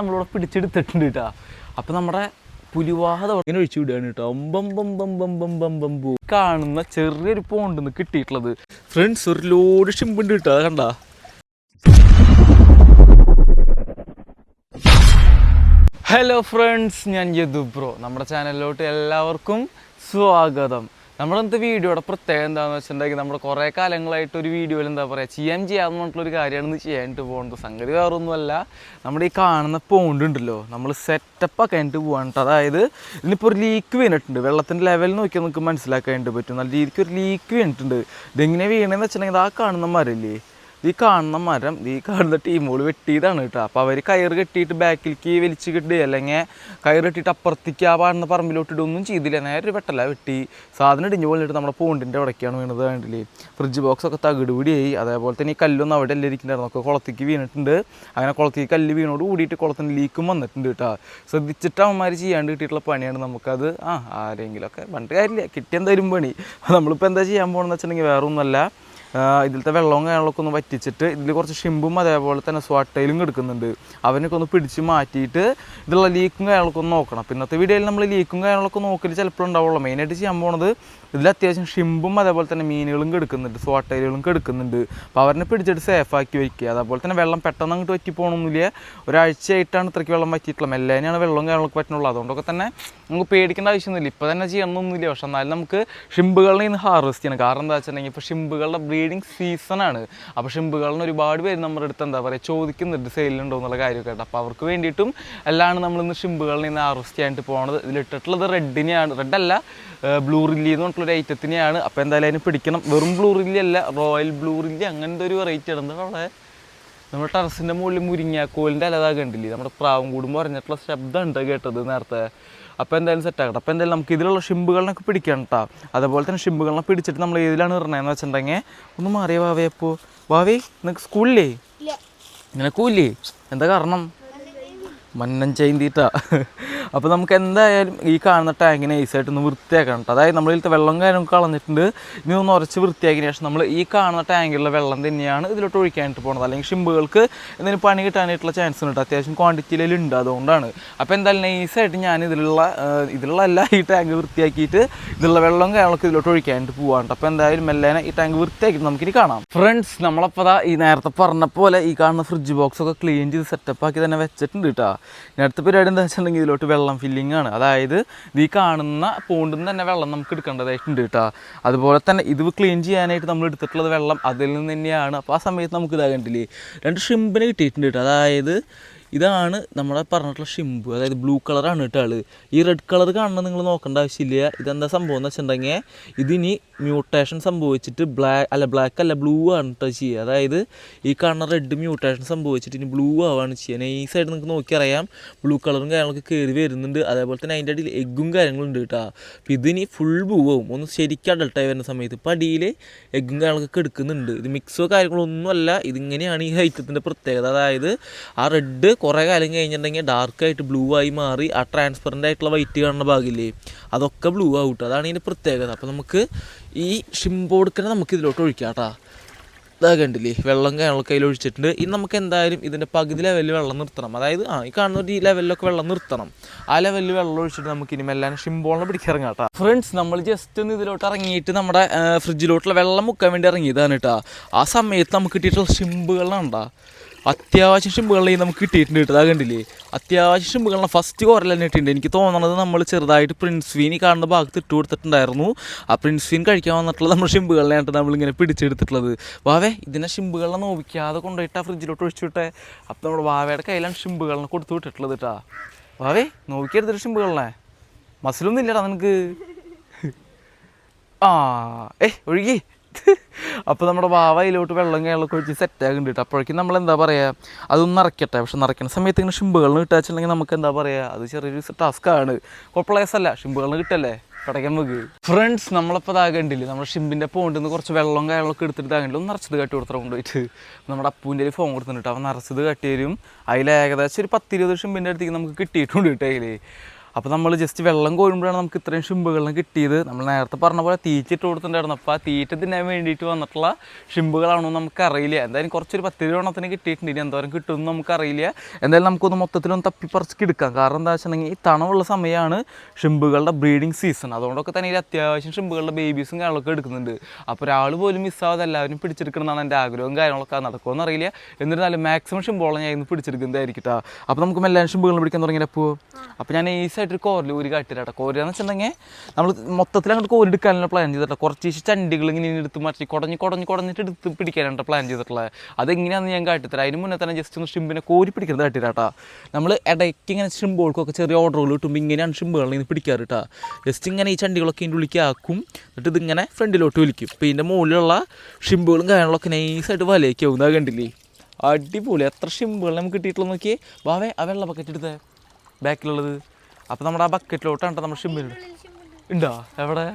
നമ്മളിവിടെ പിടിച്ചെടുത്തിട്ടുണ്ട് കേട്ടോ അപ്പം നമ്മുടെ പുലിവാഹത ഇങ്ങനെ ഒഴിച്ചു വിടുകയാണ് കേട്ടോ ബം ബം ബം ബം ബം ബം ബം. കാണുന്ന ചെറിയൊരു പോണ്ടെന്ന് കിട്ടിയിട്ടുള്ളത്. ഫ്രണ്ട്സ് ഒരു ലോഡ് ഷിമ്പുണ്ട് കേട്ടോ അത് കണ്ട. ഹലോ ഫ്രണ്ട്സ് ഞാൻ യദു ബ്രോ നമ്മുടെ ചാനലിലോട്ട് എല്ലാവർക്കും സ്വാഗതം. നമ്മുടെ ഇന്നത്തെ വീഡിയോയുടെ പ്രത്യേകത എന്താണെന്ന് വെച്ചിട്ടുണ്ടെങ്കിൽ നമ്മൾ കുറേ കാലങ്ങളായിട്ട് ഒരു വീഡിയോയിൽ എന്താ പറയുക ചെയ്യാൻ ചെയ്യാമെന്ന് പറഞ്ഞിട്ടുള്ളൊരു കാര്യമാണ് ചെയ്യാനായിട്ട് പോകുന്നത്. സംഗതി വേറെ ഒന്നുമല്ല നമ്മുടെ ഈ കാണുന്ന പോണ്ട് ഉണ്ടല്ലോ നമ്മൾ സെറ്റപ്പ് ഒക്കെ ആയിട്ട് അതായത് ഇതിനിപ്പോൾ ഒരു ലീക്ക് വീണിട്ടുണ്ട്. വെള്ളത്തിന്റെ ലെവൽ നോക്കിയാൽ നമുക്ക് മനസ്സിലാക്കാനായിട്ട് പറ്റും. നല്ല രീതിക്ക് ഒരു ലീക്ക് വീണിട്ടുണ്ട്. ഇതെങ്ങനെ വീണെന്ന് വെച്ചിട്ടുണ്ടെങ്കിൽ ആ കാണുന്ന മരമില്ലേ ഈ കാണുന്ന മരം ഈ കാണുന്ന ടീമുകൾ വെട്ടിയതാണ് കേട്ടോ. അപ്പോൾ അവർ കയർ കെട്ടിയിട്ട് ബാക്കിലേക്ക് വലിച്ച് കിട്ടുക അല്ലെങ്കിൽ കയർ കെട്ടിയിട്ട് അപ്പുറത്തേക്ക് ആ പാടുന്ന പറമ്പിലോട്ട് ഇടൊന്നും ചെയ്തില്ല. നേരെ ഒരു വെട്ടല വെട്ടി. സാധനം ഇടിഞ്ഞു പോലിട്ട് നമ്മുടെ പോണ്ടിന്റെ അവിടേക്കാണ് വീണത് കണ്ടില്ലേ? ഫ്രിഡ്ജ് ബോക്സ് ഒക്കെ തകിട് പിടിയായി അതേപോലെ തന്നെ ഈ കല്ലൊന്നും അവിടെ എല്ലാം ഇരിക്കുന്നുണ്ടായിരുന്നു. ഒക്കെ കുളത്തേക്ക് വീണിട്ടുണ്ട്. അങ്ങനെ കുളത്തേക്ക് കല്ല് വീണോട് കൂടിയിട്ട് കുളത്തിന് ലീക്കും വന്നിട്ടുണ്ട് കേട്ടോ. ശ്രദ്ധിച്ചിട്ട് അവന്മാർ ചെയ്യാണ്ട് കിട്ടിയിട്ടുള്ള പണിയാണ് നമുക്കത്. ആ ആരെങ്കിലുമൊക്കെ പണ്ട് കാര്യമില്ല. കിട്ടിയ എന്തായാലും പണി. നമ്മളിപ്പോൾ എന്താ ചെയ്യാൻ പോകണമെന്ന് വെച്ചിട്ടുണ്ടെങ്കിൽ വേറെ ഒന്നുമല്ല ഇതിലത്തെ വെള്ളവും കാര്യങ്ങളൊക്കെ ഒന്ന് വറ്റിച്ചിട്ട് ഇതിൽ കുറച്ച് ഷിമ്പും അതേപോലെ തന്നെ സ്വാട്ടയിലും കിടക്കുന്നുണ്ട്. അവനൊക്കെ ഒന്ന് പിടിച്ച് മാറ്റിയിട്ട് ഇതിലുള്ള ലീക്കും കാര്യങ്ങളൊക്കെ ഒന്ന് നോക്കണം. അപ്പോൾ ഇന്നത്തെ വീഡിയോയിൽ നമ്മൾ ലീക്കും കാര്യങ്ങളൊക്കെ നോക്കൽ ചിലപ്പോൾ ഉണ്ടാവുള്ളൂ. മെയിനായിട്ട് ചെയ്യാൻ പോണത് ഇതിൽ അത്യാവശ്യം ഷിമ്പും അതേപോലെ തന്നെ മീനുകളും കിടക്കുന്നുണ്ട്. സ്വാട്ടയിലുകളും കിടക്കുന്നുണ്ട്. അപ്പോൾ അവരെ പിടിച്ചിട്ട് സേഫ് ആക്കി വയ്ക്കുക അതേപോലെ തന്നെ വെള്ളം പെട്ടെന്ന് അങ്ങോട്ട് വറ്റി പോകണമെന്നില്ല ഒരാഴ്ചയായിട്ടാണ് ഇത്രയ്ക്ക് വെള്ളം വറ്റിയിട്ടുള്ളത്. മെല്ലേനെയാണ് വെള്ളവും കാര്യങ്ങളൊക്കെ പറ്റുന്നുള്ളൂ. അതുകൊണ്ടൊക്കെ തന്നെ നമുക്ക് പേടിക്കേണ്ട ആവശ്യമൊന്നുമില്ല. ഇപ്പോൾ തന്നെ ചെയ്യണമെന്നൊന്നുമില്ല പക്ഷെ എന്നാലും നമുക്ക് ഷിമ്പുകളിൽ നിന്ന് ഹാർവെസ്റ്റ് ചെയ്യണം. കാരണം എന്താ വെച്ചിട്ടുണ്ടെങ്കിൽ ഇപ്പോൾ ഷിമ്പുകളുടെ ബ്രീഡിങ് ആണ്. അപ്പോൾ ഷിമ്പുകളിന് ഒരുപാട് പേര് നമ്മുടെ അടുത്ത് എന്താ പറയുക ചോദിക്കുന്നുണ്ട് സെയിലുണ്ടോ എന്നുള്ള കാര്യമൊക്കെ ആയിട്ട് അപ്പോൾ അവർക്ക് വേണ്ടിയിട്ടും എല്ലാം നമ്മളിന്ന് ഷിമ്പുകളിൽ നിന്ന് ആർവസ്റ്റ് ചെയ്യാനായിട്ട് പോകണത് ഇതിലിട്ടിട്ടുള്ളത് റെഡിനെയാണ് റെഡല്ല ബ്ലൂ റില്ലി എന്ന് പറഞ്ഞിട്ടുള്ള ഐറ്റത്തിനെയാണ് അപ്പോൾ എന്തായാലും അതിന് പിടിക്കണം. വെറും ബ്ലൂ റില്ലി അല്ല റോയൽ ബ്ലൂ റില്ലി അങ്ങനത്തെ ഒരു വെറൈറ്റി ആണ്. എന്താ അവിടെ നമ്മുടെ ടെറസിന്റെ മുകളിൽ മുരിങ്ങാക്കോലിന്റെ അലതാ കണ്ടില്ലേ? നമ്മുടെ പ്രാവും കൂടുമ്പോൾ പറഞ്ഞിട്ടുള്ള ശബ്ദം ഉണ്ട് കേട്ടത് നേരത്തെ? അപ്പോൾ എന്തായാലും സെറ്റ് ആകട്ടെ. അപ്പോൾ എന്തായാലും നമുക്ക് ഇതിലുള്ള ഷിമ്പുകളിനൊക്കെ പിടിക്കണം കേട്ടോ അതുപോലെ തന്നെ ഷിമ്പുകളിനെ പിടിച്ചിട്ട് നമ്മൾ ഏതിലാണ് ഇറങ്ങുന്നതെന്ന് വെച്ചിട്ടുണ്ടെങ്കിൽ ഒന്ന് മാറിയ വാവേ അപ്പോൾ വാവേ നിനക്ക് സ്കൂളിലേ നിനക്കൂല്ലേ എന്താ കാരണം? മന്നൻ ചെയ്തിട്ടാ അപ്പോൾ നമുക്ക് എന്തായാലും ഈ കാണുന്ന ടാങ്കിനെ ഈസായിട്ട് ഒന്ന് വൃത്തിയാക്കണം അതായത് നമ്മളിലത്തെ വെള്ളം കാര്യമൊക്കെ കളഞ്ഞിട്ടുണ്ട്. ഇനി ഒന്ന് ഉറച്ച് വൃത്തിയാക്കിയ ശേഷം നമ്മൾ ഈ കാണുന്ന ടാങ്കിലുള്ള വെള്ളം തന്നെയാണ് ഇതിലോട്ട് ഒഴിക്കാനായിട്ട് പോകുന്നത് അല്ലെങ്കിൽ ഷിമ്പുകൾക്ക് എന്തെങ്കിലും പണി കിട്ടാനായിട്ടുള്ള ചാൻസ് ഉണ്ട് അത്യാവശ്യം ക്വാണ്ടിറ്റിയിൽ ഉണ്ട് അതുകൊണ്ടാണ്. അപ്പോൾ എന്തായാലും നൈസായിട്ട് ഞാൻ ഇതിലുള്ള ഇതിലുള്ള എല്ലാ ഈ ടാങ്ക് വൃത്തിയാക്കിയിട്ട് ഇതിലുള്ള വെള്ളം കാര്യങ്ങളൊക്കെ ഇതിലോട്ട് ഒഴിക്കാനായിട്ട് പോകാണ്ട് അപ്പോൾ എന്തായാലും മെല്ലേനെ ഈ ടാങ്ക് വൃത്തിയാക്കിയിട്ട് നമുക്കിനി കാണാം. ഫ്രണ്ട്സ് നമ്മളപ്പോൾ ദാ ഈ നേരത്തെ പറഞ്ഞ പോലെ ഈ കാണുന്ന ഫ്രിഡ്ജ് ബോക്സൊക്കെ ക്ലീൻ ചെയ്ത് സെറ്റപ്പ് ആക്കി തന്നെ വെച്ചിട്ടുണ്ട് കേട്ടോ ഇനി അടുത്ത പരിപാടി എന്താ വെച്ചിട്ടുണ്ടെങ്കിൽ ഇതിലോട്ട് വെള്ളം ഫില്ലിംഗ് ആണ്. അതായത് ഈ കാണുന്ന പോണ്ടിൽ നിന്ന് തന്നെ വെള്ളം നമുക്ക് എടുക്കേണ്ടതായിട്ടുണ്ട് കേട്ടോ അതുപോലെ തന്നെ ഇത് ക്ലീൻ ചെയ്യാനായിട്ട് നമ്മൾ എടുത്തിട്ടുള്ളത് വെള്ളം അതിൽ നിന്ന് തന്നെയാണ്. അപ്പോൾ ആ സമയത്ത് നമുക്ക് ഇതാകണ്ടില്ലേ രണ്ട് ഷിമ്പിനെ കിട്ടിയിട്ടുണ്ട് കേട്ടോ അതായത് ഇതാണ് നമ്മളെ പറഞ്ഞിട്ടുള്ള ഷിമ്പ് അതായത് ബ്ലൂ കളറാണ് കേട്ടോ ആൾ. ഈ റെഡ് കളർ കാണുന്നത് നിങ്ങൾ നോക്കേണ്ട ആവശ്യമില്ല. ഇതെന്താ സംഭവം എന്ന് വെച്ചിട്ടുണ്ടെങ്കിൽ ഇതിനി മ്യൂട്ടേഷൻ സംഭവിച്ചിട്ട് ബ്ലാക്ക് അല്ല ബ്ലാക്ക് അല്ല ബ്ലൂ ആണ് കേട്ടോ ചെയ്യുക അതായത് ഈ കാണുന്ന റെഡ് മ്യൂട്ടേഷൻ സംഭവിച്ചിട്ട് ഇനി ബ്ലൂ ആവാണ് ചെയ്യുക സൈഡ് നിങ്ങൾക്ക് നോക്കിയറിയാം. ബ്ലൂ കളറും കാര്യങ്ങളൊക്കെ കയറി വരുന്നുണ്ട്. അതേപോലെ തന്നെ അതിന്റെ അടിയിൽ എഗ്ഗും കാര്യങ്ങളും ഉണ്ട് കേട്ടോ അപ്പോൾ ഇതിനി ഫുൾ ബ്ലൂ ആവും. ഒന്ന് ശരിക്കും അഡൾട്ടായി വരുന്ന സമയത്ത്. ഇപ്പോൾ അടിയിൽ എഗ്ഗും കാര്യങ്ങളൊക്കെ എടുക്കുന്നുണ്ട് ഇത് മിക്സോ കാര്യങ്ങളൊന്നുമല്ല ഇതിങ്ങനെയാണ് ഈ ഐറ്റത്തിന്റെ പ്രത്യേകത. അതായത് ആ റെഡ് കുറേ കാലം കഴിഞ്ഞിട്ടുണ്ടെങ്കിൽ ഡാർക്കായിട്ട് ബ്ലൂ ആയി മാറി ആ ട്രാൻസ്പെറന്റ് ആയിട്ടുള്ള വൈറ്റ് കാണുന്ന ഭാഗമില്ലേ അതൊക്കെ ബ്ലൂ ആവും കേട്ടോ അതാണ് ഇതിന്റെ പ്രത്യേകത. അപ്പോൾ നമുക്ക് ഈ ഷിമ്പ് നമുക്ക് ഇതിലോട്ട് ഒഴിക്കാം കേട്ടോ. ഇതാ കണ്ടില്ലേ വെള്ളം കയ്യിൽ ഒഴിച്ചിട്ടുണ്ട്. ഇനി നമുക്ക് എന്തായാലും ഇതിന്റെ പകുതി ലെവലിൽ വെള്ളം നിർത്തണം. അതായത് ആ ഈ കാണുന്ന ഒരു ലെവലിലൊക്കെ വെള്ളം നിർത്തണം. ആ ലെവലിൽ വെള്ളം ഒഴിച്ചിട്ട് നമുക്ക് ഇനി മെല്ലാൻ ഷിംബോളിനെ പിടിക്കിറങ്ങാം കേട്ടോ. ഫ്രണ്ട്സ് നമ്മൾ ജസ്റ്റ് ഒന്ന് ഇതിലോട്ട് ഇറങ്ങിയിട്ട് നമ്മുടെ ഫ്രിഡ്ജിലോട്ടുള്ള വെള്ളം മുക്കാൻ വേണ്ടി ഇറങ്ങിയതാണ് കേട്ടോ. ആ സമയത്ത് നമുക്ക് കിട്ടിയിട്ടുള്ള ഷിമ്പുകളാണ്ടാ അത്യാവശ്യം ഷിമ്പുകളിൽ നമുക്ക് കിട്ടിയിട്ടുണ്ട് കേട്ടോ. അത് കണ്ടില്ലേ? അത്യാവശ്യം ഷിമ്പുകളിനെ ഫസ്റ്റ് കുറൽ തന്നെ ഇട്ടിട്ടുണ്ട്. എനിക്ക് തോന്നണത് നമ്മൾ ചെറുതായിട്ട് പ്രിൻസ് വീനി കാണുന്ന ഭാഗത്ത് ഇട്ട് കൊടുത്തിട്ടുണ്ടായിരുന്നു. ആ പ്രിൻസ് വീൻ കഴിക്കാൻ വന്നിട്ടുള്ള നമ്മൾ ഷിമ്പുകളിനെയാണ് നമ്മളിങ്ങനെ പിടിച്ചെടുത്തിട്ടുള്ളത്. വാവേ ഇതിനെ ഷിമ്പുകളെ നോവിക്കാതെ കൊണ്ടുപോയിട്ട് ആ ഫ്രിഡ്ജിലോട്ട് ഒഴിച്ചു വിട്ടെ. അപ്പം നമ്മുടെ വാവയുടെ കയ്യിലാണ് ഷിമ്പുകളിനെ കൊടുത്തു വിട്ടിട്ടുള്ളത് കേട്ടാ വാവേ നോവിക്കരുത് ഷിമ്പുകളിനെ മസിലൊന്നും ഇല്ലടാ നിനക്ക്. ആ ഏ ഒഴുകി. അപ്പോൾ നമ്മുടെ വാവ വാവയിലോട്ട് വെള്ളം കയറൊക്കെ ഒഴിച്ച് സെറ്റ് ആകുന്നുണ്ട് കേട്ടോ. അപ്പോഴേക്കും നമ്മൾ എന്താ പറയുക അതൊന്നും നിറയ്ക്കട്ടെ പക്ഷെ നിറയ്ക്കുന്ന സമയത്ത് ഇങ്ങനെ ഷിമ്പുകളിന് കിട്ടാച്ചിട്ടുണ്ടെങ്കിൽ നമുക്ക് എന്താ പറയുക അത് ചെറിയൊരു ടാസ്ക്കാണ് കുഴപ്പമുള്ള അല്ല ഷിമ്പുകളിന് കിട്ടല്ലേ? കടയ്ക്കാൻ നമുക്ക് ഫ്രണ്ട്സ് നമ്മളിപ്പോൾ ഇതാകണ്ടില്ല നമ്മുടെ ഷിമ്പിന്റെ പോണ്ടിൽ നിന്ന് കുറച്ച് വെള്ളം കാര്യങ്ങളൊക്കെ എടുത്തിട്ട് ഇതാകണ്ടില്ല ഒന്ന് നിറച്ചത് കട്ടി കൊടുത്തിട്ട് കൊണ്ടുപോയിട്ട്. നമ്മുടെ അപ്പൂന്റെ ഒരു ഫോൺ കൊടുത്തിട്ടുണ്ട് അവൻ നിറച്ചത് കട്ടി തരും അതിൽ ഏകദേശം ഒരു പത്തിരുപത് ഷിമ്പിന്റെ അടുത്തേക്ക് നമുക്ക് കിട്ടിയിട്ടുണ്ട് കേട്ടോ അതിൽ അപ്പോൾ നമ്മൾ ജസ്റ്റ് വെള്ളം കോരുമ്പോഴാണ് നമുക്ക് ഇത്രയും ഷിമ്പുകളെ കിട്ടിയത്. നമ്മൾ നേരത്തെ പറഞ്ഞ പോലെ തീറ്റിട്ട് കൊടുത്തിട്ടുണ്ടായിരുന്നു. അപ്പോൾ ആ തീറ്റ തിന്നാൻ വേണ്ടിയിട്ട് വന്നിട്ടുള്ള ഷിമ്പുകളാണോ നമുക്കറിയില്ല. എന്തായാലും കുറച്ചൊരു പത്ത് രൂപത്തിന് കിട്ടിയിട്ടുണ്ട്. ഇനി എന്തോരം കിട്ടുമെന്ന് നമുക്കറിയില്ല. എന്തായാലും നമുക്കൊന്ന് മൊത്തത്തിലൊന്ന് തപ്പിപ്പറിച്ച് എടുക്കാം. കാരണം എന്താ വെച്ചിട്ടുണ്ടെങ്കിൽ ഈ തണുള്ള സമയമാണ് ഷിമ്പുകളുടെ ബ്രീഡിങ് സീസൺ. അതുകൊണ്ടൊക്കെ തന്നെ ഈ അത്യാവശ്യം ഷിമ്പുകളുടെ ബേബീസും കാര്യങ്ങളൊക്കെ എടുക്കുന്നുണ്ട്. അപ്പോൾ ഒരാൾ പോലും മിസ്സാവാതെ എല്ലാവരും പിടിച്ചെടുക്കണമെന്നാണ് എന്റെ ആഗ്രഹവും കാര്യങ്ങളൊക്കെ നടക്കുമെന്ന് അറിയില്ല. എന്നിരുന്നാലും മാക്സിമം ഷിമ്പുകളെ ഞാൻ ഇന്ന് പിടിച്ചെടുക്കുന്നതായിരിക്കും കേട്ടോ അപ്പോൾ നമുക്ക് എല്ലാ ഷിമ്പുകളും പിടിക്കാൻ തുടങ്ങിയപ്പോൾ അപ്പോൾ ഞാൻ ഈസായിട്ടൊരു കോരൽ ഊരി കാട്ടിട്ടാ കോരുകയെന്ന് വെച്ചിട്ടുണ്ടെങ്കിൽ നമ്മൾ മൊത്തത്തിൽ അങ്ങോട്ട് കോരി എടുക്കാനുള്ള പ്ലാൻ ചെയ്തിട്ടുള്ള കുറച്ച് ചണ്ടികൾ ഇങ്ങനെ എടുത്ത് മാറ്റി കുടഞ്ഞ് കുടഞ്ഞ് കുടഞ്ഞിട്ട് എടുത്ത് പിടിക്കാനാണ് പ്ലാൻ ചെയ്തിട്ടുള്ളത്. അതെങ്ങനെയാണെന്ന് ഞാൻ കാട്ടിത്തരാം. അതിന് മുന്നേ തന്നെ ജസ്റ്റ് ഒന്ന് ഷിമ്പിനെ കോരി പിടിക്കുന്നത് കാട്ടിട്ടാ നമ്മൾ ഇടയ്ക്ക് ഇങ്ങനെ ഷിമ്പുകൾക്കൊക്കെ ചെറിയ ഓർഡറുകൾ കിട്ടുമ്പോൾ ഇങ്ങനെയാണ് ഷിമ്പുകളിൽ നിന്ന് പിടിക്കാറ് കേട്ടോ ജസ്റ്റ് ഇങ്ങനെ ഈ ചണ്ടികളൊക്കെ ഇതിന്റെ ഉള്ളിലേക്ക് ആക്കും. എന്നിട്ട് ഇതിങ്ങനെ ഫ്രണ്ടിലോട്ട് വലിക്കും. അപ്പോൾ ഇതിന്റെ മുകളിലുള്ള ഷിമ്പുകളും കാര്യങ്ങളൊക്കെ നൈസായിട്ട് വലയ്ക്കാവും ഇതാ കണ്ടില്ലേ? അടിപൊളി. എത്ര ഷിമ്പുകൾ നമുക്ക് കിട്ടിയിട്ടുള്ള നോക്കിയേ. വാവേ ആ വെള്ള ബക്കറ്റ് എടുത്തേ. ബാക്കിലുള്ളത് അപ്പോൾ നമ്മുടെ ആ ബക്കറ്റിലോട്ടാണ് നമ്മുടെ ഷിമ്പിന് ഉണ്ടോ എവിടെ?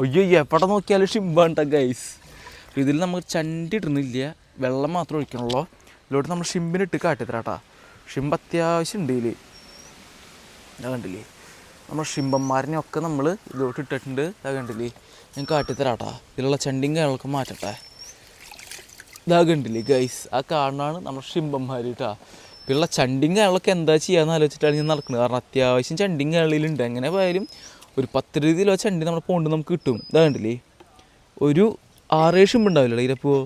അയ്യോ എവിടെ നോക്കിയാലും ഷിമ്പാണ്ട ഗൈസ് ഇതിൽ നമുക്ക് ചണ്ടി ഇടുന്നില്ല. വെള്ളം മാത്രം ഒഴിക്കണല്ലോ ഇതിലോട്ട് നമ്മൾ ഷിമ്പിനിട്ട് കാട്ടിത്തരാട്ടാ ഷിമ്പ് അത്യാവശ്യം ഉണ്ട് ഇതിൽ അത് കണ്ടില്ലേ? നമ്മൾ ഷിമ്പന്മാരിനെയൊക്കെ നമ്മൾ ഇതിലോട്ട് ഇട്ടിട്ടുണ്ട്. അത് കണ്ടില്ലേ? ഞാൻ കാട്ടിത്തരാട്ടാ ഇതിലുള്ള ചണ്ടിയും കാര്യങ്ങളൊക്കെ മാറ്റട്ടെ. ഇതാ കണ്ടില്ലേ ഗൈസ് ആ കാണാണ് നമ്മുടെ ഷിമ്പന്മാർ കേട്ടാ പിള്ള ചണ്ടിങ് കാര്യങ്ങളൊക്കെ എന്താ ചെയ്യാന്ന് ആലോചിച്ചിട്ടാണ് ഞാൻ നടക്കുന്നത്. കാരണം അത്യാവശ്യം ചണ്ടിങ് കാര്യങ്ങളിലുണ്ട് എങ്ങനെ പോയാലും ഒരു പത്ത് രീതിയിലോ ചണ്ടി നമ്മുടെ പോണ്ട് നമുക്ക് കിട്ടും. ഇതാ കണ്ടില്ലേ? ഒരു ആറേഴ് ഷിമ്പ് ഉണ്ടാവില്ല ഇതിപ്പോൾ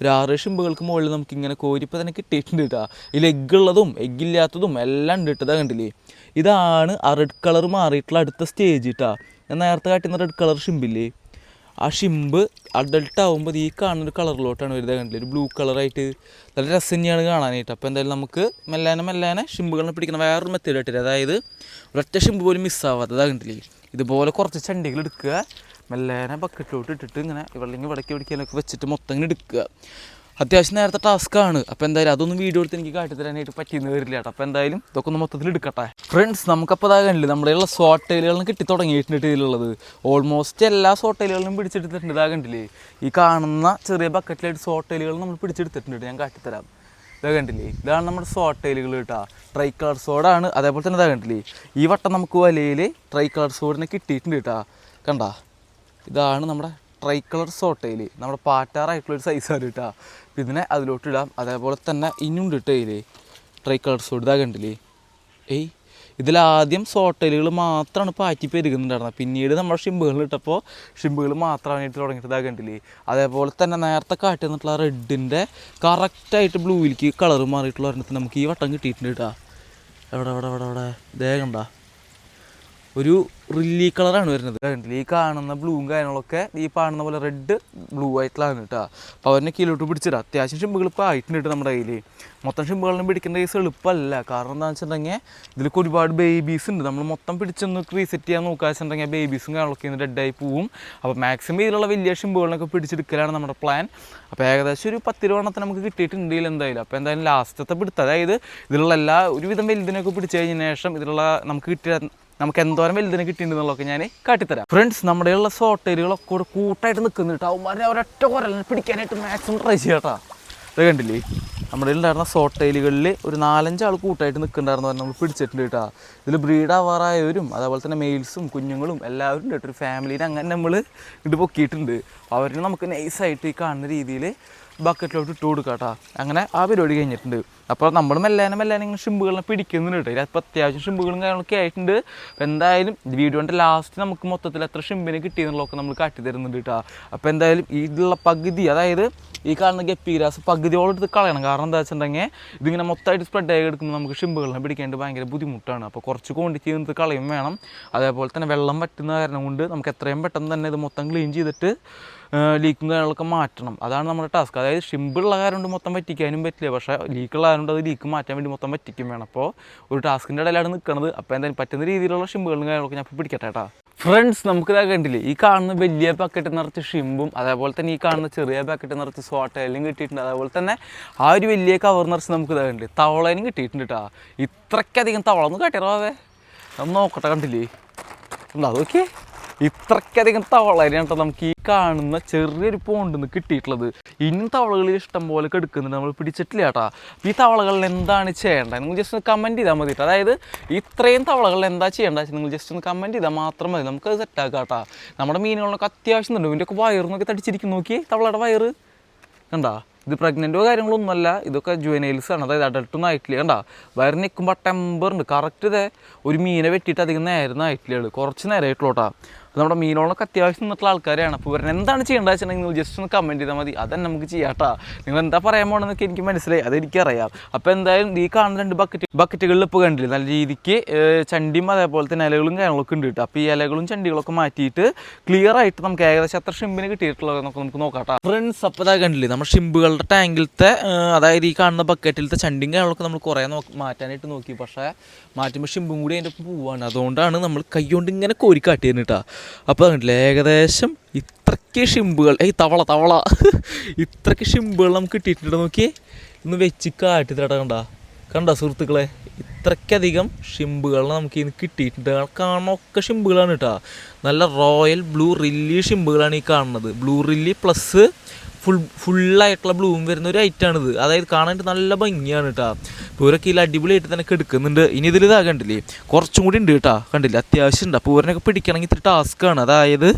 ഒരു ആറേഴ് ഷിമ്പുകൾക്ക് മുകളിൽ നമുക്ക് ഇങ്ങനെ കോരിപ്പോൾ തന്നെ കിട്ടിയിട്ടുണ്ട് കേട്ടോ ഇതിൽ എഗ്ഗുള്ളതും ഉള്ളതും എഗ്ഗ് ഇല്ലാത്തതും എല്ലാം ഉണ്ട് കേട്ടോ കണ്ടില്ലേ? ഇതാണ് ആ റെഡ് കളർ മാറിയിട്ടുള്ള അടുത്ത സ്റ്റേജ് കേട്ടാ ഞാൻ നേരത്തെ കാട്ടുന്ന റെഡ് കളർ ഷിമ്പില്ലേ? ആ ഷിമ്പ് അഡൾട്ട് ആകുമ്പോൾ ഈ കാണുന്ന ഒരു കളറിലോട്ടാണ് വരുന്നത് കണ്ടില്ല? ഒരു ബ്ലൂ കളറായിട്ട് നല്ല രസം തന്നെയാണ് കാണാനായിട്ട്. അപ്പോൾ എന്തായാലും നമുക്ക് മെല്ലാനെ മെല്ലാനെ ഷിമ്പുകളെ പിടിക്കുന്ന വേറൊരു മെത്തേഡ് ആയിട്ടില്ല അതായത് ഒരൊറ്റ ഷിമ്പ് പോലും മിസ്സാവാത്തത് കണ്ടില്ലേ? ഇതുപോലെ കുറച്ച് ചണ്ടികൾ എടുക്കുക. മെല്ലാനെ ബക്കറ്റിലോട്ട് ഇട്ടിട്ട് ഇങ്ങനെ വെള്ളെങ്കിൽ ഇവിടേക്ക് പിടിക്കാനൊക്കെ വെച്ചിട്ട് മൊത്തം ഇങ്ങനെ എടുക്കുക. അത്യാവശ്യം നേരത്തെ ടാസ്ക്കാണ് അപ്പോൾ എന്തായാലും അതൊന്നും വീഡിയോ എടുത്ത് എനിക്ക് കാട്ടിത്തരാനായിട്ട് പറ്റിയെന്ന് വരില്ല കേട്ടോ. അപ്പോൾ എന്തായാലും ഇതൊക്കെ ഒന്ന് മൊത്തത്തിൽ എടുക്കട്ടെ. ഫ്രണ്ട്സ് നമുക്കപ്പോൾ അതാ നമ്മളുള്ള സോട്ടയിലുകളും കിട്ടി തുടങ്ങിയിട്ടുണ്ട് ഇതിലുള്ളത്. ഓൾമോസ്റ്റ് എല്ലാ സോട്ടയിലുകളും പിടിച്ചെടുത്തിട്ടുണ്ട്. ഇതാകണ്ടില്ലേ ഈ കാണുന്ന ചെറിയ ബക്കറ്റിലായിട്ട് സോട്ടയിലുകൾ നമ്മൾ പിടിച്ചെടുത്തിട്ടുണ്ട്. ഞാൻ കാട്ടിത്തരാം ഇതാ കണ്ടില്ലേ ഇതാണ് നമ്മുടെ സോട്ടയിലുകൾ കേട്ടോ. ട്രൈ കളർ സോഡാണ് അതേപോലെ തന്നെ ഇതാ കണ്ടില്ലേ ഈ വട്ടം നമുക്ക് വലയിൽ ട്രൈ കളർ സോഡിനെ കിട്ടിയിട്ടുണ്ട് കേട്ടോ. കണ്ടാ ഇതാണ് നമ്മുടെ ട്രൈ കളർ സോട്ടയിൽ നമ്മുടെ പാറ്റാറായിട്ടുള്ളൊരു സൈസാണ് കേട്ടോ ഇതിനെ അതിലോട്ട് ഇടാം. അതേപോലെ തന്നെ ഇനിയുണ്ട് കേട്ടോ ട്രൈ കളർ സോട്ട് ഇതാ കണ്ടില്ലേ? ഏയ് ഇതിലാദ്യം സോട്ടലുകൾ മാത്രമാണ് പാറ്റി പെരുകുന്നുണ്ടായിരുന്നത് പിന്നീട് നമ്മുടെ ഷിമ്പുകൾ ഇട്ടപ്പോൾ ഷിമ്പുകൾ ഇട്ട് തുടങ്ങിയിട്ട് ഇതാ കണ്ടില്ലേ? അതേപോലെ തന്നെ നേരത്തെ കാട്ടി തന്നിട്ടുള്ള റെഡിന്റെ കറക്റ്റായിട്ട് ബ്ലൂയിലേക്ക് കളർ മാറിയിട്ടുള്ള ഒരെണ്ണത്തിന് നമുക്ക് ഈ വട്ടം കിട്ടിയിട്ടുണ്ട് കേട്ടോ എവിടെ എവിടെ എവിടെ എവിടെ? ദേഹം കണ്ടാ. ഒരു റില്ലി കളറാണ് വരുന്നത്. കണ്ടില്ലേ? ഈ കാണുന്ന ബ്ലൂവും കാര്യങ്ങളൊക്കെ ഈ കാണുന്ന പോലെ റെഡ് ബ്ലൂ ആയിട്ടുള്ളതാണ് കേട്ടോ അപ്പോൾ അവരെ കീഴിലോട്ട് പിടിച്ചിടാം. അത്യാവശ്യം ഷിമ്പുകൾ ഇപ്പോൾ ആയിട്ടുണ്ട് കേട്ടോ നമ്മുടെ കയ്യിൽ മൊത്തം ഷിമ്പുകളിലും പിടിക്കേണ്ട കേസ് എളുപ്പമല്ല. കാരണം എന്താണെന്ന് വെച്ചിട്ടുണ്ടെങ്കിൽ ഇതിലൊക്കെ ഒരുപാട് ബേബീസ് ഉണ്ട്. നമ്മൾ മൊത്തം പിടിച്ചൊന്ന് റീസെറ്റ് ചെയ്യാൻ നോക്കുക വെച്ചിട്ടുണ്ടെങ്കിൽ ബേബീസും കാര്യങ്ങളൊക്കെ ഇന്ന് ഡെഡായി പോവും. അപ്പോൾ മാക്സിമം ഇതിലുള്ള വലിയ ഷിമ്പുകളിനൊക്കെ പിടിച്ചെടുക്കലാണ് നമ്മുടെ പ്ലാൻ അപ്പോൾ ഏകദേശം ഒരു പത്ത് രൂപണത്തിന് നമുക്ക് കിട്ടിയിട്ടുണ്ട് എന്തായാലും. അപ്പോൾ എന്തായാലും ലാസ്റ്റത്തെ പിടുത്തം. അതായത് ഇതിലുള്ള എല്ലാ ഒരുവിധം വലുതിനൊക്കെ പിടിച്ചു കഴിഞ്ഞ ശേഷം ഇതിലുള്ള നമുക്ക് കിട്ടിയ നമുക്ക് എന്തോരം വലുതിനെ കിട്ടിയിട്ടുണ്ടെന്നുള്ളതൊക്കെ ഞാൻ കാട്ടിത്തരാം. ഫ്രണ്ട്സ് നമ്മുടെ ഉള്ള സോട്ടേലുകളൊക്കെ കൂടെ കൂട്ടായിട്ട് നിൽക്കുന്നുണ്ട് അവന്മാരെ ഒരൊറ്റ കുറലിനെ പിടിക്കാനായിട്ട് മാക്സിമം ട്രൈ ചെയ്യാട്ടാ ഇത് കണ്ടില്ലേ? നമ്മുടെ ഉണ്ടായിരുന്ന സോട്ടേലുകളിൽ ഒരു നാലഞ്ചാൾ കൂട്ടായിട്ട് നിൽക്കുന്നുണ്ടായിരുന്നു നമ്മൾ പിടിച്ചിട്ടുണ്ട് കേട്ടോ. ഇതിൽ ബ്രീഡ് ആവാറായവരും അതേപോലെ തന്നെ മെയിൽസും കുഞ്ഞുങ്ങളും എല്ലാവരും ഉണ്ട് ഒരു ഫാമിലിയിൽ അങ്ങനെ നമ്മൾ ഇത് പൊക്കിയിട്ടുണ്ട്. അവരെ നമുക്ക് നൈസായിട്ട് ഈ കാണുന്ന രീതിയിൽ ബക്കറ്റിലോട്ട് ഇട്ട് കൊടുക്കാം കേട്ടോ. അങ്ങനെ ആ പരിപാടി കഴിഞ്ഞിട്ടുണ്ട്. അപ്പോൾ നമ്മൾ മെല്ലാനെ മെല്ലാനെ ഇങ്ങനെ ഷിമ്പുകളെ പിടിക്കുന്നുണ്ട് കേട്ടോ. ഇതിപ്പോൾ അത്യാവശ്യം ഷിമ്പുകളും കാര്യങ്ങളൊക്കെ ആയിട്ടുണ്ട്. എന്തായാലും വീഡിയോന്റെ ലാസ്റ്റ് നമുക്ക് മൊത്തത്തിൽ എത്ര ഷിമ്പിനെ കിട്ടിയെന്നുള്ളതൊക്കെ നമ്മൾ കാട്ടി തരുന്നുണ്ട് കേട്ടോ. അപ്പോൾ എന്തായാലും ഇതിലുള്ള പകുതി അതായത് ഈ കാണുന്ന ഗപ്പി ഗ്രാസ് പകുതിയോളം എടുത്ത് കളയണം. കാരണം എന്താ വെച്ചിട്ടുണ്ടെങ്കിൽ ഇതിങ്ങനെ മൊത്തമായിട്ട് സ്പ്രെഡ് ആയി എടുക്കുമ്പോൾ നമുക്ക് ഷിമ്പുകളെ പിടിക്കേണ്ടത് ഭയങ്കര ബുദ്ധിമുട്ടാണ്. അപ്പോൾ കുറച്ച് ക്വാണ്ടിറ്റി എടുത്ത് കളയും വേണം. അതേപോലെ തന്നെ വെള്ളം പറ്റുന്ന കാരണം കൊണ്ട് നമുക്ക് എത്രയും പെട്ടെന്ന് തന്നെ ഇത് മൊത്തം ക്ലീൻ ചെയ്തിട്ട് ലീക്കും കാര്യങ്ങളൊക്കെ മാറ്റണം. അതാണ് നമ്മുടെ ടാസ്ക് അതായത് ഷിമ്പിളുള്ള കാരണം കൊണ്ട് മൊത്തം പറ്റിക്കാനും പറ്റില്ല. പക്ഷേ ലീക്കുള്ള കൊണ്ട് അത് ലീക്ക് മാറ്റാൻ വേണ്ടി മൊത്തം പറ്റിക്കും വേണം. അപ്പോൾ ഒരു ടാസ്കിന്റെ ഇടയിലാണ് നിൽക്കുന്നത് അപ്പോൾ എന്തായാലും പറ്റുന്ന രീതിയിലുള്ള ഷിമ്പുകളും കാര്യങ്ങളൊക്കെ ഞാൻ ഇപ്പോൾ പിടിക്കട്ടെ കേട്ടോ. ഫ്രണ്ട്സ് നമുക്ക് ഇതാ കണ്ടില്ലേ ഈ കാണുന്ന വലിയ പാക്കറ്റ് നിറച്ച് ഷിമ്പും അതേപോലെ തന്നെ ഈ കാണുന്ന ചെറിയ പാക്കറ്റ് നിറച്ച് സോട്ടയിലും കിട്ടിയിട്ടുണ്ട്. അതേപോലെ തന്നെ ആ ഒരു വലിയ കവർ നിറച്ച് നമുക്ക് ഇതാ കണ്ടില്ലേ തവളേനും കിട്ടിയിട്ടുണ്ട് കേട്ടോ ഇത്രയ്ക്കധികം തവള ഒന്ന് കാട്ടിയറാവേ ഒന്ന് നോക്കട്ടെ കണ്ടില്ലേ? ഉണ്ടോ അതൊക്കെ ഇത്രയ്ക്കധികം തവളയാണ് നമുക്ക് ഈ കാണുന്ന ചെറിയൊരു പോണ്ടിൽ നിന്ന് കിട്ടിയിട്ടുള്ളത്. ഇനിയും തവളകൾ ഇഷ്ടം പോലെ കെടുക്കുന്നുണ്ട്. നമ്മൾ പിടിച്ചിട്ടില്ല കേട്ടോ. ഈ തവളകളിൽ എന്താണ് ചെയ്യേണ്ടത്? നിങ്ങൾ ജസ്റ്റ് ഒന്ന് കമന്റ് ചെയ്താൽ മതി അതായത് ഇത്രയും തവളകളിൽ എന്താ ചെയ്യേണ്ടത് നിങ്ങൾ ജസ്റ്റ് ഒന്ന് കമന്റ് ചെയ്താൽ മാത്രം മതി. നമുക്ക് അത് സെറ്റാക്കാം കേട്ടോ. നമ്മുടെ മീനുകളൊക്കെ അത്യാവശ്യം ഉണ്ട്. ഇതിന്റെയൊക്കെ വയറിനൊക്കെ തടിച്ചിരിക്കും നോക്കി തവളയുടെ വയറ്. കണ്ടാ? ഇത് പ്രഗ്നന്റോ കാര്യങ്ങളൊന്നുമല്ല ഇതൊക്കെ ജുവനൈൽസ് ആണ്. അതായത് അഡൾട്ടൊന്നും ആയിട്ടില്ല. കണ്ടാ? വയറ് നിൽക്കുമ്പോൾ ടെമ്പർ ഉണ്ട്. കറക്റ്റ് ഇതേ. ഒരു മീനെ വെട്ടിയിട്ട് അധികം നേരം ആയിട്ടില്ല കുറച്ച് നേരമായിട്ടുള്ളൂട്ടാ നമ്മുടെ മീനോളൊക്കെ അത്യാവശ്യം നിന്നിട്ടുള്ള ആൾക്കാരാണ് അപ്പോൾ ഇവരെ എന്താണ് ചെയ്യേണ്ടത് വെച്ചിട്ടുണ്ടെങ്കിൽ ജസ്റ്റ് ഒന്ന് കമന്റ് ചെയ്താൽ മതി. അതന്നെ നമുക്ക് ചെയ്യാട്ടാ നിങ്ങൾ എന്താ പറയാൻ പോകണമെന്നൊക്കെ എനിക്ക് മനസ്സിലായി. അതെനിക്കറിയാം അപ്പോൾ എന്തായാലും ഈ കാണുന്ന രണ്ട് ബക്കറ്റ് ബക്കറ്റുകളിൽ ഇപ്പോൾ കണ്ടില്ല നല്ല രീതിക്ക് ചണ്ടിയും അതേപോലെ തന്നെ ഇലകളും കാര്യങ്ങളൊക്കെ ഉണ്ട് കേട്ടോ അപ്പോൾ ഈ ഇലകളും ചണ്ടികളൊക്കെ മാറ്റിയിട്ട് ക്ലിയർ ആയിട്ട് നമുക്ക് ഏകദേശം എത്ര ഷിമ്പിന് കിട്ടിയിട്ടുള്ളതെന്നൊക്കെ നമുക്ക് നോക്കാം ഫ്രണ്ട്സ് അപ്പോൾ ഇതാ കണ്ടില്ലേ നമ്മുടെ ഷിമ്പുകളുടെ ടാങ്കിലത്തെ അതായത് ഈ കാണുന്ന ബക്കറ്റിലത്തെ ചണ്ടിയും കാര്യങ്ങളൊക്കെ നമ്മൾ കുറേ മാറ്റാനായിട്ട് നോക്കി. പക്ഷേ മാറ്റുമ്പോൾ ഷിമ്പും കൂടി അതിന്റെ ഒപ്പം പോവാണ്. അതുകൊണ്ടാണ് നമ്മൾ കൈ കൊണ്ട് ഇങ്ങനെ കോരി കാട്ടിയത് കേട്ടോ അപ്പോൾ കണ്ടില്ലേ ഏകദേശം ഇത്രയ്ക്ക് ഷിമ്പുകൾ ഏയ് തവള തവള. ഇത്രയ്ക്ക് ഷിമ്പുകൾ നമുക്ക് കിട്ടിയിട്ടുണ്ട്. നോക്കിയേ ഇന്ന് വെച്ച് കാട്ടി തട കണ്ട. കണ്ട സുഹൃത്തുക്കളെ ഇത്രയ്ക്കധികം ഷിമ്പുകൾ നമുക്ക് ഇന്ന് കിട്ടിയിട്ടുണ്ട്. കാണൊക്കെ ഷിമ്പുകളാണ് കേട്ടോ. നല്ല റോയൽ ബ്ലൂ റില്ലി ഷിമ്പുകളാണ് ഈ കാണുന്നത്. ബ്ലൂ റില്ലി പ്ലസ് ഫുൾ ഫുള്ളായിട്ടുള്ള ബ്ലൂം വരുന്ന ഒരു ഐറ്റാണിത് അതായത് കാണാനായിട്ട് നല്ല ഭംഗിയാണ് കേട്ടോ. പൂരൊക്കെ ഇല്ല അടിപൊളിയായിട്ട് തന്നെ എടുക്കുന്നുണ്ട് ഇനി ഇതിൽ ഇതാ കണ്ടില്ലേ? കുറച്ചും കൂടി ഉണ്ട് കേട്ടോ. കണ്ടില്ലേ? അത്യാവശ്യം ഉണ്ട്. പൂരനൊക്കെ പിടിക്കണമെങ്കിൽ ഇത്തിരി ടാസ്ക്കാണ് അതായത്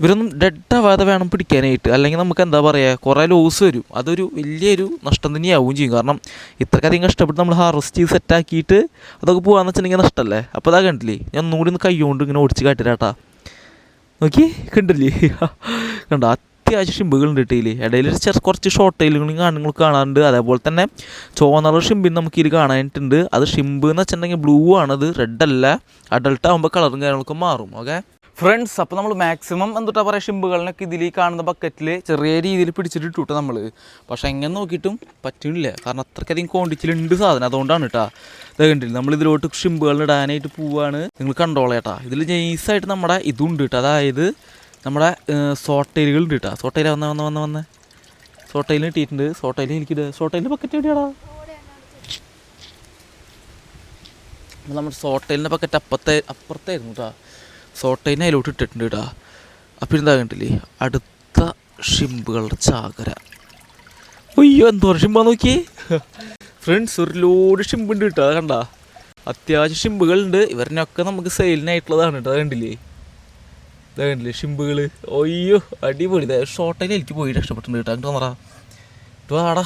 ഇവരൊന്നും ഡെഡ് ആവാതെ വേണം പിടിക്കാനായിട്ട്. അല്ലെങ്കിൽ നമുക്ക് എന്താ പറയുക കുറേ ലോസ് വരും. അതൊരു വലിയൊരു നഷ്ടം തന്നെയാവും ചെയ്യും. കാരണം ഇത്രക്കധികം കഷ്ടപ്പെട്ട് നമ്മൾ ഹാർവസ്റ്റ് ചെയ്ത് സെറ്റാക്കിയിട്ട് അതൊക്കെ പോകാന്ന് വെച്ചിട്ടുണ്ടെങ്കിൽ നഷ്ടമല്ലേ അപ്പോൾ അതാ കണ്ടില്ലേ? ഞാൻ ഒന്നുകൂടി ഒന്ന് കൈ കൊണ്ട് ഇങ്ങനെ ഓടിച്ച് കാട്ടിരാട്ടാ. നോക്കി കണ്ടില്ലേ? കണ്ട? അത്യാവശ്യം ഷിമ്പുകളുണ്ട് ഇട്ടയിൽ ഇടയിൽ ചെറു കുറച്ച് ഷോർട്ട് ടൈലുകളും കാണുങ്ങൾ കാണാറുണ്ട്. അതേപോലെ തന്നെ ചുവന്ന ഷിമ്പിൻ നമുക്ക് ഇതിൽ കാണാനായിട്ടുണ്ട്. അത് ഷിമ്പ് എന്ന് വെച്ചിട്ടുണ്ടെങ്കിൽ ബ്ലൂ ആണത് റെഡ് അല്ല. അഡൾട്ട് ആകുമ്പോൾ കളറും കാര്യങ്ങളൊക്കെ മാറും. ഓക്കെ ഫ്രണ്ട്സ് അപ്പോൾ നമ്മൾ മാക്സിമം എന്തുട്ടാ പറയുക ഷിമ്പുകളിനൊക്കെ ഇതിൽ കാണുന്ന ബക്കറ്റിൽ ചെറിയ രീതിയിൽ പിടിച്ചിട്ട് ഇട്ടു നമ്മൾ പക്ഷേ എങ്ങനെ നോക്കിയിട്ടും പറ്റുന്നില്ല കാരണം അത്രയ്ക്കധികം ക്വാണ്ടിറ്റിയിലുണ്ട് സാധനം. അതുകൊണ്ടാണ് കേട്ടോ ഇത് കണ്ടില്ല നമ്മൾ ഇതിലോട്ട് ഷിമ്പുകൾ ഇടാനായിട്ട് പോവാണ്. നിങ്ങൾ കണ്ടോളേട്ടാ ഇതിൽ നൈസായിട്ട് നമ്മുടെ ഇതുണ്ട് കേട്ടോ അതായത് നമ്മുടെ സോട്ടയിലുകൾ ഉണ്ട് കേട്ടോ സോട്ടയിൽ വന്ന വന്ന വന്ന് വന്ന്. സോട്ടയിൽ കിട്ടിയിട്ടുണ്ട് സോട്ടയിൽ എനിക്ക് സോട്ടയിലിന്റെ പക്കറ്റ് എവിടെയാടാ? നമ്മുടെ സോട്ടയിലിന്റെ പക്കറ്റ് അപ്പത്തെ അപ്പുറത്തായിരുന്നു കേട്ടോ സോട്ടയിനെ അതിലോട്ട് ഇട്ടിട്ടുണ്ട് കേട്ടോ അപ്പം എന്താ കണ്ടില്ലേ? അടുത്ത ഷിമ്പുകളുടെ ചാകര. അയ്യോ എന്തോരം ഷിമ്പാ നോക്കി ഫ്രണ്ട്സ് ഒരു ലോഡ് ഷിമ്പുണ്ട് കേട്ടോ കണ്ട? അത്യാവശ്യം ഷിമ്പുകളുണ്ട്. ഇവരിനൊക്കെ നമുക്ക് സെയിലിനായിട്ടുള്ളതാണ് കേട്ടോ കണ്ടില്ലേ? ഇതാ കണ്ടില്ലേ ഷിമ്പുകൾ അയ്യോ അടിപൊളി. ഷോർട്ടയിൽ എനിക്ക് പോയി രക്ഷപ്പെട്ടിട്ടുണ്ട് കേട്ടോ. അങ്ങോട്ട് വന്നടാ. ഇട്ടോ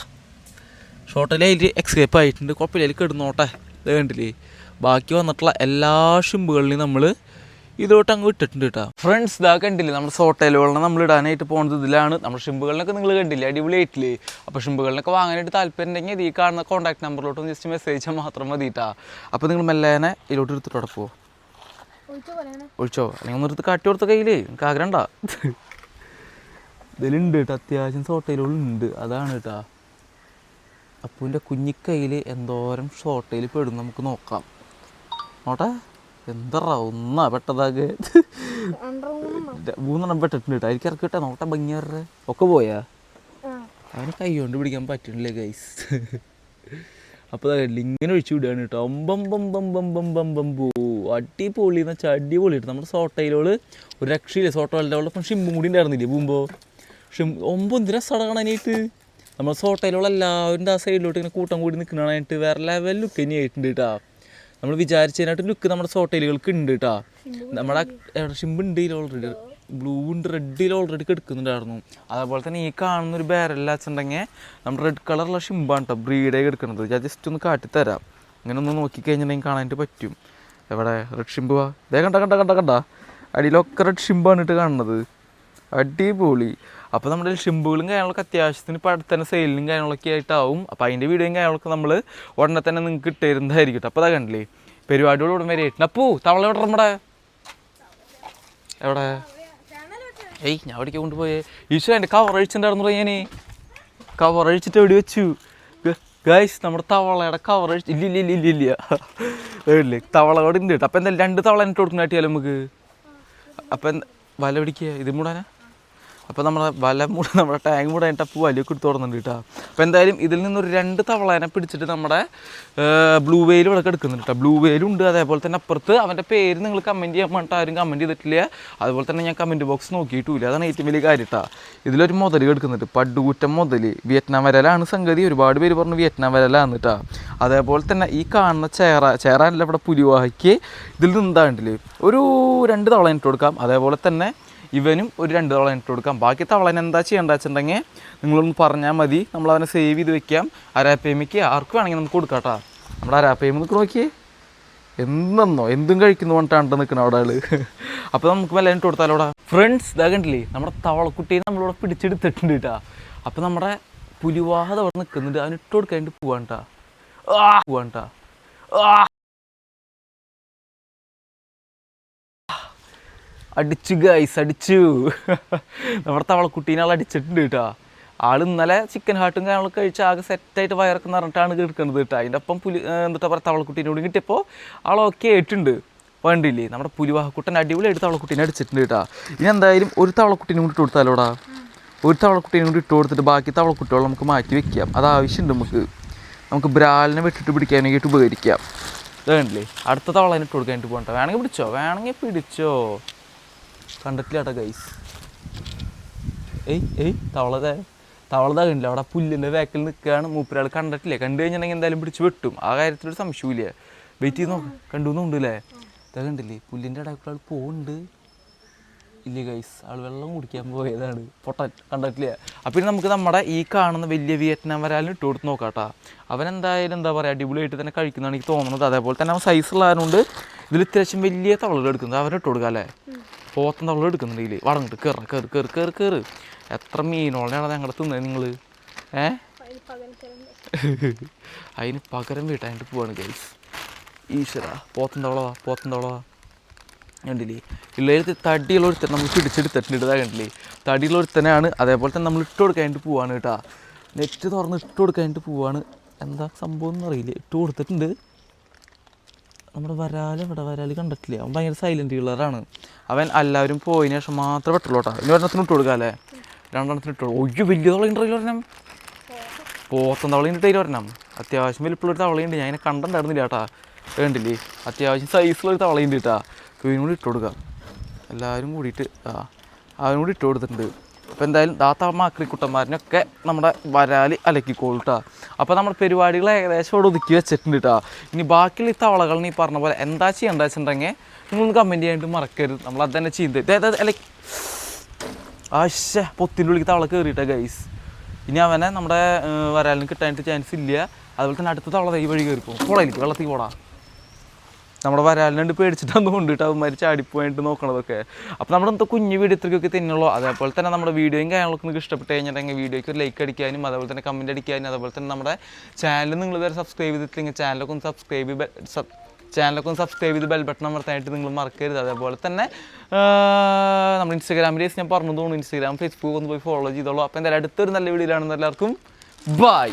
ഷോർട്ടയിൽ അതിൽ എക്സ്കേപ്പ് ആയിട്ടുണ്ട്. കുഴപ്പമില്ല അതിൽ കിടന്നോട്ടെ. ഇത് കണ്ടില്ലേ? ബാക്കി വന്നിട്ടുള്ള എല്ലാ ഷിമ്പുകളിലും നമ്മൾ ഇതോട്ട് അങ്ങ് ഇട്ടിട്ടുണ്ട് കേട്ടോ. ഫ്രണ്ട്സ് ഇതാ കണ്ടില്ലേ? നമ്മുടെ സോട്ടയിലുകളെ നമ്മൾ ഇടാനായിട്ട് പോകുന്നത് ഇതിലാണ്. നമ്മുടെ ഷിമ്പുകളിനൊക്കെ നിങ്ങൾ കണ്ടില്ലേ? അടിപൊളിയായിട്ടില്ലേ? അപ്പോൾ ഷിമ്പുകളിനൊക്കെ വാങ്ങാനായിട്ട് താല്പര്യം ഉണ്ടെങ്കിൽ ഈ കാണുന്ന കോൺടാക്ട് നമ്പറിലോട്ട് ജസ്റ്റ് മെസ്സേജ് മാത്രം മതി കേട്ടോ അപ്പോൾ നിങ്ങൾ മെല്ലേനെ ഇതിലോട്ട് എടുത്തിട്ട് പോവോ. ഒഴിച്ചു അല്ലെങ്കിൽ ഒന്ന് എടുത്ത് കാട്ടി കൊടുത്ത കയ്യിലേ. നിങ്ങൾക്ക് ആഗ്രഹം ഉണ്ടാ? ഇതിലുണ്ട് കേട്ടോ. അത്യാവശ്യം സോട്ടയിലുണ്ട് അതാണ് കേട്ടോ. അപ്പൂന്റെ കുഞ്ഞിക്കൈയിൽ എന്തോരം ഷോട്ടയിൽ പെടും നമുക്ക് നോക്കാം. നോട്ടെ? എന്താ ഒന്നാ പെട്ടതാകെ. മൂന്നെണ്ണം പെട്ടിട്ടുണ്ട് കേട്ടോ. എനിക്ക് ഇറക്കി കിട്ടാ നോട്ടെ ഭംഗിയാറേ ഒക്കെ പോയാ? അവന് കൈ കൊണ്ട് പിടിക്കാൻ പറ്റുന്നില്ലേ ഗൈസ് അപ്പോൾ ഇങ്ങനെ ഒഴിച്ചു വിടുകയാണ് കേട്ടോ. ബം ബം ബം ബം ബം ബം ബം ബോ അടിപൊളി എന്ന് വെച്ചാൽ അടിപൊളി കേട്ടോ. നമ്മുടെ സോട്ടയിലോൾ ഒരു രക്ഷയില്ല? സോട്ടോളുടെ അവളൊപ്പം ഷിമ്പും കൂടി ഉണ്ടായിരുന്നില്ലേ പോകുമ്പോൾ ഷിം ഒമ്പത് എന്തിനാ സട കാണാനായിട്ട് നമ്മൾ സോട്ടയിലുള്ള എല്ലാവരും ആ സൈഡിലോട്ട് ഇങ്ങനെ കൂട്ടം കൂടി നിൽക്കണാനായിട്ട് വേറെ ലെവൽ ലുക്ക് ഇനി ആയിട്ടുണ്ട് കേട്ടോ. നമ്മൾ വിചാരിച്ചതിനായിട്ട് ലുക്ക് നമ്മുടെ സോട്ടയിലുകൾക്ക് ഉണ്ട് കേട്ടോ. നമ്മുടെ ഷിമ്പുണ്ട് ഷിമ്പ് ഉണ്ട് ഓൾറെഡി ബ്ലൂ ഉണ്ട് റെഡിൽ ഓൾറെഡി എടുക്കുന്നുണ്ടായിരുന്നു അതേപോലെ തന്നെ ഈ കാണുന്ന ഒരു ബാരല്ല വെച്ചിട്ടുണ്ടെങ്കിൽ നമ്മുടെ റെഡ് കളറുള്ള ഷിമ്പാണ് കേട്ടോ ബ്രീഡേ എടുക്കുന്നത് ഞാൻ ജസ്റ്റ് ഒന്ന് കാട്ടിത്തരാം ഇങ്ങനെ ഒന്ന് നോക്കിക്കഴിഞ്ഞിട്ടുണ്ടെങ്കിൽ കാണാനായിട്ട് പറ്റും. എവിടെ? റെഡ് ഷിമ്പ് വാ. ദേ കണ്ട കണ്ട കണ്ട കണ്ട. അടിയിലൊക്കെ റെഡ് ഷിമ്പാണ് ഇട്ട് കാണുന്നത്. അടിപൊളി. അപ്പോൾ നമ്മുടെ ഷിമ്പുകളും കാര്യങ്ങളൊക്കെ അത്യാവശ്യത്തിന് ഇപ്പോൾ അടുത്ത് തന്നെ സെയിലിനും കാര്യങ്ങളൊക്കെ ആയിട്ടാവും. അപ്പോൾ അതിന്റെ വീഡിയോയും കാര്യങ്ങളൊക്കെ നമ്മൾ ഉടനെ തന്നെ നിങ്ങൾക്ക് ഇട്ടുതരുന്നതായിരിക്കും അപ്പോൾ അതാ കണ്ടില്ലേ? പരിപാടിയോട് ഉടൻ വരെ ആയിട്ടുണ്ട് അപ്പൂ തവള എവിടെ നമ്മുടെ എവിടെ? ഏയ് ഞാൻ അവിടേക്ക് കൊണ്ടുപോയേ. ഈശോ എന്റെ കവർ അഴിച്ചിട്ടുണ്ടായിരുന്നു ഞാൻ കവർ അഴിച്ചിട്ട് എവിടെ വെച്ചു. ഗൈസ് നമ്മുടെ തവളയുടെ കവർ ഇല്ല ഇല്ല ഇല്ല ഇല്ല ഇല്ല. ഇല്ല തവള അവിടെ ഉണ്ട് കേട്ടോ. അപ്പം എന്തായാലും രണ്ട് തവള എന്നിട്ട് കൊടുക്കുന്ന കാട്ടിയാലോ നമുക്ക്? അപ്പം വല പിടിക്കുക ഇത് മൂടാനാ? അപ്പോൾ നമ്മുടെ വല മൂട് നമ്മുടെ ടാങ്ക് മൂടെ കഴിഞ്ഞിട്ട് അപ്പോൾ വലിയൊക്കെ എടുത്ത് തുടങ്ങുന്നുണ്ട് കേട്ടോ. അപ്പോൾ എന്തായാലും ഇതിൽ നിന്നൊരു രണ്ട് തവളേനെ പിടിച്ചിട്ട് നമ്മുടെ ബ്ലൂ വെയിൽ ഇവിടെ എടുക്കുന്നുണ്ട് കേട്ടോ. ബ്ലൂ വെയിലും ഉണ്ട് അതേപോലെ തന്നെ അപ്പുറത്ത് അവന്റെ പേര് നിങ്ങൾ കമന്റ് ചെയ്യാൻ പറഞ്ഞിട്ട് ആരും കമന്റ് ചെയ്തിട്ടില്ല. അതുപോലെ തന്നെ ഞാൻ കമന്റ് ബോക്സ് നോക്കിയിട്ടില്ല അതാണ് ഏറ്റവും വലിയ കാര്യം കേട്ടോ. ഇതിലൊരു മുതൽ എടുക്കുന്നുണ്ട് പടുകൂറ്റം മുതൽ വിയറ്റ്നാം വരലാണ് സംഗതി. ഒരുപാട് പേര് പറഞ്ഞു വിയറ്റ്നാം വരലാണ് കേട്ടോ. അതേപോലെ തന്നെ ഈ കാണുന്ന ചേറ ചേറാനല്ല ഇവിടെ പുലിവാഹിക്ക് ഇതിൽ നിന്നാണ്ടില്ലേ ഒരു രണ്ട് തവള ഇട്ട് കൊടുക്കാം. അതേപോലെ തന്നെ ഇവനും ഒരു രണ്ട് തവള ഇട്ട് കൊടുക്കാം. ബാക്കി തവളൻ എന്താ ചെയ്യേണ്ട വെച്ചിട്ടുണ്ടെങ്കിൽ നിങ്ങളൊന്ന് പറഞ്ഞാൽ മതി. നമ്മൾ അവനെ സേവ് ചെയ്ത് വെക്കാം. അരാപ്പേമിക്ക് ആർക്ക് വേണമെങ്കിൽ നമുക്ക് കൊടുക്കാം കേട്ടോ നമ്മുടെ അരാപ്പേമ നിൽക്കണ നോക്കിയേ. എന്തെന്നോ? എന്തും കഴിക്കുന്നു പറഞ്ഞിട്ടാണ് നിൽക്കണം അവിടെ ആൾ. അപ്പോൾ നമുക്ക് വല്ല ഇട്ട് കൊടുത്താലോ അവിടെ? ഫ്രണ്ട്സ് ഇതാ കണ്ടില്ലേ? നമ്മുടെ തവളക്കുട്ടിയെ നമ്മളിവിടെ പിടിച്ചെടുത്തിട്ടുണ്ട് കേട്ടാ അപ്പോൾ നമ്മുടെ പുലിവാഹത അവിടെ നിൽക്കുന്നുണ്ട് അവനിട്ട് കൊടുക്കാണ്ട് പോവാൻ കേട്ടാ അടിച്ചു ഗൈസ് അടിച്ചു. നമ്മുടെ തവളക്കുട്ടീനെ ആൾ അടിച്ചിട്ടുണ്ട് കേട്ടോ ആൾ ഇന്നലെ ചിക്കൻ ഹാർട്ടും കാര്യങ്ങളൊക്കെ കഴിച്ച് ആകെ സെറ്റായിട്ട് വയറൊക്കെ നിറഞ്ഞിട്ടാണ് കിടക്കുന്നത് കേട്ടോ അതിന്റെ ഒപ്പം പുലി എന്താ പറയുക തവളക്കുട്ടീനോട് കിട്ടിയപ്പോൾ ആൾ ഓക്കെ ആയിട്ടുണ്ട്. വേണ്ടില്ലേ നമ്മുടെ പുലിവാഹക്കുട്ടൻ അടിപൊളിയായിട്ട് തവളക്കുട്ടീനെ അടിച്ചിട്ടുണ്ട് കേട്ടോ ഇനി എന്തായാലും ഒരു തവളക്കുട്ടീനെ കൂടി ഇട്ട് കൊടുത്താലോടാ? ഒരു തവളക്കുട്ടീനെ കൂടി ഇട്ട് കൊടുത്തിട്ട് ബാക്കി തവളക്കുട്ടികൾ നമുക്ക് മാറ്റി വെക്കാം. അത് ആവശ്യമുണ്ട് നമുക്ക്. നമുക്ക് ബ്രാലിനെ വെട്ടിട്ട് പിടിക്കാനായിട്ട് ഉപകരിക്കാം. വേണ്ടില്ലേ അടുത്ത തവളനെ ഇട്ട് കൊടുക്കാനായിട്ട് പോകണ്ട വേണമെങ്കിൽ പിടിച്ചോ? വേണമെങ്കിൽ പിടിച്ചോ? കണ്ടിട്ടില്ലാട്ടോ ഗൈസ് ഏയ് ഏയ് തവളതേ. തവളത കണ്ടില്ല? അവിടെ പുല്ലിന്റെ വേക്കിൽ നിൽക്കുകയാണ്. മൂപ്പരാൾ കണ്ടിട്ടില്ലേ? കണ്ടു കഴിഞ്ഞിട്ടുണ്ടെങ്കിൽ എന്തായാലും പിടിച്ച് വെട്ടും. ആ കാര്യത്തിലൊരു സംശയമില്ല വെയിറ്റ് ചെയ്ത് നോക്കാം. കണ്ടു എന്നുണ്ടല്ലേ ഇതാ കണ്ടില്ലേ? പുല്ലിന്റെ ഇടയ്ക്കുള്ള ആൾ പോകുന്നുണ്ട് ഇല്ല ഗൈസ് ആൾ വെള്ളം കുടിക്കാൻ പോയതാണ്. പൊട്ട കണ്ടിട്ടില്ല? അപ്പം നമുക്ക് നമ്മുടെ ഈ കാണുന്ന വലിയ വിയറ്റ്നാം വരാലിന് ഇട്ട് കൊടുത്ത് നോക്കാട്ടാ അവൻ എന്തായാലും എന്താ പറയുക അടിപൊളിയായിട്ട് തന്നെ കഴിക്കുന്നതാണ് എനിക്ക് തോന്നുന്നത്. അതേപോലെ തന്നെ അവൻ സൈസ് ആയതുകൊണ്ട് ഇതിൽ അത്യാവശ്യം വലിയ തവളകൾ എടുക്കുന്നത് അവൻ ഇട്ട് കൊടുക്കാം അല്ലേ? പോത്തൻ തവള എടുക്കുന്നുണ്ട് ഇതിൽ വടങ്ങിട്ട് കയറ കയറി കയറി കയറി കയറി എത്ര മീനോളെയാണ് ഞങ്ങളുടെ തിന്നത് നിങ്ങൾ ഏ? അതിന് പകരം വീട്ടായിട്ട് പോവാണ് ഗൈസ് ഈശ്വര പോത്തൻ തവളവാ പോത്തൻ തവളവാ കണ്ടില്ലേ? ഇല്ലേ തടിയുള്ള ഒരുത്തൻ നമ്മൾ പിടിച്ചെടുത്തിട്ടുണ്ട് ഇതാ കണ്ടില്ലേ? തടിയുള്ള ഒരുത്തനാണ് അതേപോലെ തന്നെ നമ്മൾ ഇട്ട് കൊടുക്കാനായിട്ട് പോവാണ് കേട്ടാ. നെറ്റ് തുറന്ന് ഇട്ട് കൊടുക്കാനായിട്ട് പോവാണ്. എന്താ സംഭവം എന്ന് അറിയില്ല ഇട്ട് കൊടുത്തിട്ടുണ്ട്. നമ്മുടെ വരാൽ ഇവിടെ വരാൽ കണ്ടിട്ടില്ല? അവൻ ഭയങ്കര സൈലന്റ് കിള്ളറാണ് അവൻ എല്ലാവരും പോയതിനു ശേഷം മാത്രമേ പെട്ടുള്ളൂ കേട്ടോ. ഇനി ഒരെണ്ണത്തിന് ഇട്ട് കൊടുക്കാം അല്ലേ രണ്ടെണ്ണത്തിന് ഇട്ട് കൊടുക്കും ഒയ്യോ വലിയ തവളയുണ്ടല്ലോ ഒരെണ്ണം. പോത്തം തവളയുണ്ട് തൈര് ഒരെണ്ണം. അത്യാവശ്യം വലിപ്പമുള്ളൊരു തവളയുണ്ട്. ഞാൻ അതിനെ കണ്ടിട്ടുണ്ടായിരുന്നില്ല കേട്ടാ. കണ്ടില്ലേ? അത്യാവശ്യം സൈസിലൊരു തവളയുണ്ട് കേട്ടാ. ഇതിനും കൂടി ഇട്ട് കൊടുക്കാം. എല്ലാവരും കൂടിയിട്ട് ആ അവനും കൂടി ഇട്ട് കൊടുത്തിട്ടുണ്ട്. അപ്പോൾ എന്തായാലും ദാത്ത മാക്രിക്കുട്ടന്മാരിനൊക്കെ നമ്മുടെ വരാലി അലക്കിക്കോളും കേട്ടോ അപ്പോൾ നമ്മുടെ പരിപാടികൾ ഏകദേശം ഇവിടെ ഒതുക്കി വെച്ചിട്ടുണ്ട് കേട്ടോ ഇനി ബാക്കിയുള്ള ഈ തവളകൾ നീ പറഞ്ഞ പോലെ എന്താ ചെയ്യേണ്ടത് വെച്ചിട്ടുണ്ടെങ്കിൽ നിങ്ങളൊന്ന് കമന്റ് ചെയ്യാനായിട്ട് മറക്കരുത്. നമ്മൾ അത് തന്നെ ചെയ്യുന്നത് അല്ലെ? ആശ പൊത്തിന്റെ ഉള്ളിൽ തവള കയറിയിട്ടാ ഗൈസ് ഇനി അവനെ നമ്മുടെ വരാലിന് കിട്ടാനായിട്ട് ചാൻസ് ഇല്ല. അതുപോലെ തന്നെ അടുത്ത തവള ഈ വഴി കയറിപ്പോൾ പോളയിലേക്ക് വെള്ളത്തിൽ പോടാ. നമ്മുടെ വരാലിനുണ്ട് പേടിച്ചിട്ടാന്ന് കൊണ്ടിട്ട് അവന്മാർ ചാടിപ്പോയിട്ട് നോക്കണതൊക്കെ. അപ്പോൾ നമ്മുടെ ഇന്നത്തെ കുഞ്ഞു വീഡിയോ ഇത്രയ്ക്കൊക്കെ തന്നെയുള്ളൂ അതേപോലെ തന്നെ നമ്മുടെ വീഡിയോയും കാര്യങ്ങളൊക്കെ നിങ്ങൾക്ക് ഇഷ്ടപ്പെട്ട് കഴിഞ്ഞിട്ടുണ്ടെങ്കിൽ വീഡിയോയ്ക്ക് ഒരു ലൈക്ക് അടിക്കാനും അതേപോലെ തന്നെ കമന്റ് അടിക്കാനും അതേപോലെ തന്നെ നമ്മുടെ ചാനൽ നിങ്ങൾ ഇതുവരെ സബ്സ്ക്രൈബ് ചെയ്തിട്ടില്ലെങ്കിൽ ചാനലൊക്കെ ഒന്ന് സബ്സ്ക്രൈബ് ചാനലൊക്കെ ഒന്ന് സബ്സ്ക്രൈബ് ചെയ്ത് ബെൽ ബട്ടൺ അമർത്താനായിട്ട് നിങ്ങൾ മറക്കരുത്. അതേപോലെ തന്നെ നമ്മുടെ ഇൻസ്റ്റാഗ്രാമിൽ ഞാൻ പറഞ്ഞു തോന്നുന്നു ഇൻസ്റ്റാഗ്രാം ഫേസ്ബുക്ക് ഒന്ന് പോയി ഫോളോ ചെയ്തോളൂ. അപ്പോൾ എന്തായാലും അടുത്തൊരു നല്ല വീഡിയോയിലാണെന്ന് എല്ലാവർക്കും ബൈ